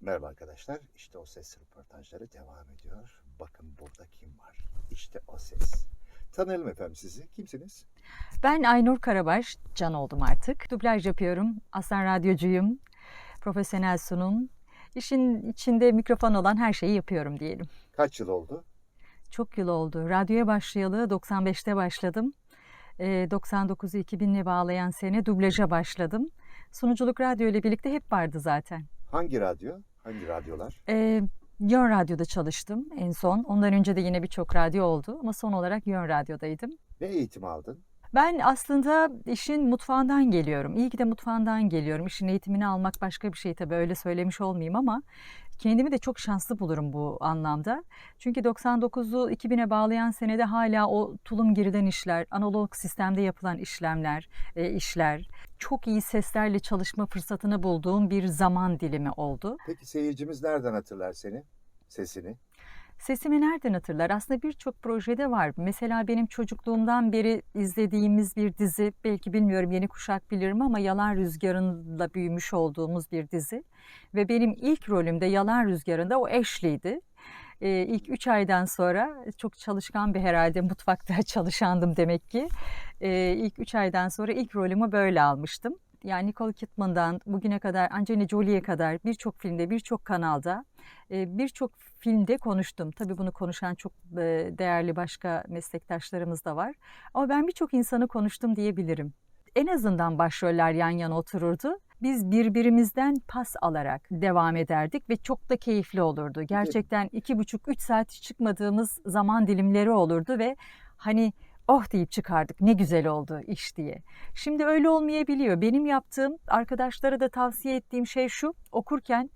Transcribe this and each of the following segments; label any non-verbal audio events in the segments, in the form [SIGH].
Merhaba arkadaşlar. İşte o ses röportajları devam ediyor. Bakın burada kim var? İşte o ses. Tanıyalım efendim sizi. Kimsiniz? Ben Aynur Karabaş, can oldum artık. Dublaj yapıyorum, aslen radyocuyum, profesyonel sunum. İşin içinde mikrofon olan her şeyi yapıyorum diyelim. Kaç yıl oldu? Çok yıl oldu. Radyoya başlayalı 95'te başladım. Ee, 99'u 2000'le bağlayan sene dublaja başladım. Sunuculuk radyo ile birlikte hep vardı zaten. Hangi radyo? Hangi radyolar? Ee, Yön Radyo'da çalıştım en son. Ondan önce de yine birçok radyo oldu ama son olarak Yön Radyo'daydım. Ne eğitim aldın? Ben aslında işin mutfağından geliyorum. İyi ki de mutfağından geliyorum. İşin eğitimini almak başka bir şey tabii öyle söylemiş olmayayım ama kendimi de çok şanslı bulurum bu anlamda. Çünkü 99'u 2000'e bağlayan senede hala o tulum geriden işler, analog sistemde yapılan işlemler, e, işler, çok iyi seslerle çalışma fırsatını bulduğum bir zaman dilimi oldu. Peki seyircimiz nereden hatırlar seni? Sesini? Sesimi nereden hatırlar? Aslında birçok projede var. Mesela benim çocukluğumdan beri izlediğimiz bir dizi, belki bilmiyorum yeni kuşak bilirim ama Yalan Rüzgarı'nda büyümüş olduğumuz bir dizi. Ve benim ilk rolüm de Yalan Rüzgarı'nda o Ashley'di. Ee, ilk üç aydan sonra çok çalışkan bir herhalde mutfakta [LAUGHS] çalışandım demek ki. Ee, ilk üç aydan sonra ilk rolümü böyle almıştım. Yani Nicole Kidman'dan bugüne kadar Angelina Jolie'ye kadar birçok filmde, birçok kanalda, e, birçok filmde konuştum. Tabii bunu konuşan çok e, değerli başka meslektaşlarımız da var. Ama ben birçok insanı konuştum diyebilirim. En azından başroller yan yana otururdu. Biz birbirimizden pas alarak devam ederdik ve çok da keyifli olurdu. Gerçekten iki buçuk, üç saat çıkmadığımız zaman dilimleri olurdu ve hani oh deyip çıkardık ne güzel oldu iş diye. Şimdi öyle olmayabiliyor. Benim yaptığım arkadaşlara da tavsiye ettiğim şey şu okurken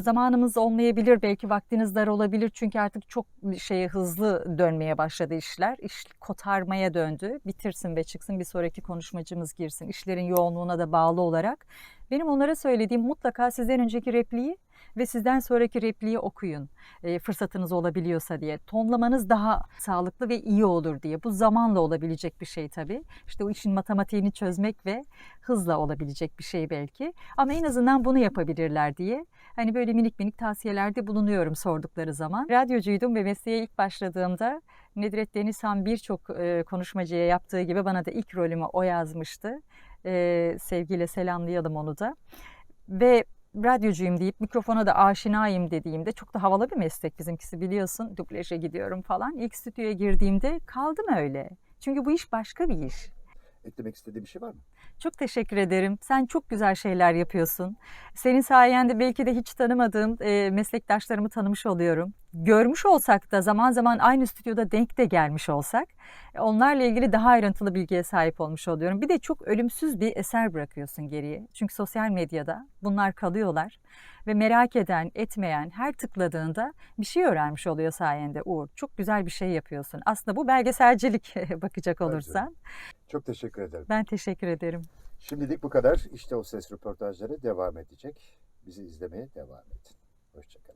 zamanımız olmayabilir belki vaktiniz dar olabilir çünkü artık çok şeye hızlı dönmeye başladı işler. İş kotarmaya döndü. Bitirsin ve çıksın bir sonraki konuşmacımız girsin. İşlerin yoğunluğuna da bağlı olarak. Benim onlara söylediğim mutlaka sizden önceki repliği ve sizden sonraki repliği okuyun. E, fırsatınız olabiliyorsa diye. Tonlamanız daha sağlıklı ve iyi olur diye. Bu zamanla olabilecek bir şey tabii. İşte o işin matematiğini çözmek ve hızla olabilecek bir şey belki. Ama en azından bunu yapabilirler diye. Hani böyle minik minik tavsiyelerde bulunuyorum sordukları zaman. Radyocuydum ve mesleğe ilk başladığımda Nedret Denizhan birçok e, konuşmacıya yaptığı gibi bana da ilk rolümü o yazmıştı. E, sevgiyle selamlayalım onu da. Ve radyocuyum deyip mikrofona da aşinayım dediğimde çok da havalı bir meslek bizimkisi biliyorsun. Dublaja gidiyorum falan. İlk stüdyoya girdiğimde kaldım öyle. Çünkü bu iş başka bir iş. Eklemek istediğin bir şey var mı? Çok teşekkür ederim. Sen çok güzel şeyler yapıyorsun. Senin sayende belki de hiç tanımadığım e, meslektaşlarımı tanımış oluyorum. Görmüş olsak da zaman zaman aynı stüdyoda denk de gelmiş olsak e, onlarla ilgili daha ayrıntılı bilgiye sahip olmuş oluyorum. Bir de çok ölümsüz bir eser bırakıyorsun geriye. Çünkü sosyal medyada bunlar kalıyorlar ve merak eden, etmeyen her tıkladığında bir şey öğrenmiş oluyor sayende Uğur. Çok güzel bir şey yapıyorsun. Aslında bu belgeselcilik [LAUGHS] bakacak olursan. Çok teşekkür ederim. Ben teşekkür ederim. Şimdilik bu kadar. İşte o ses röportajları devam edecek. Bizi izlemeye devam edin. Hoşçakalın.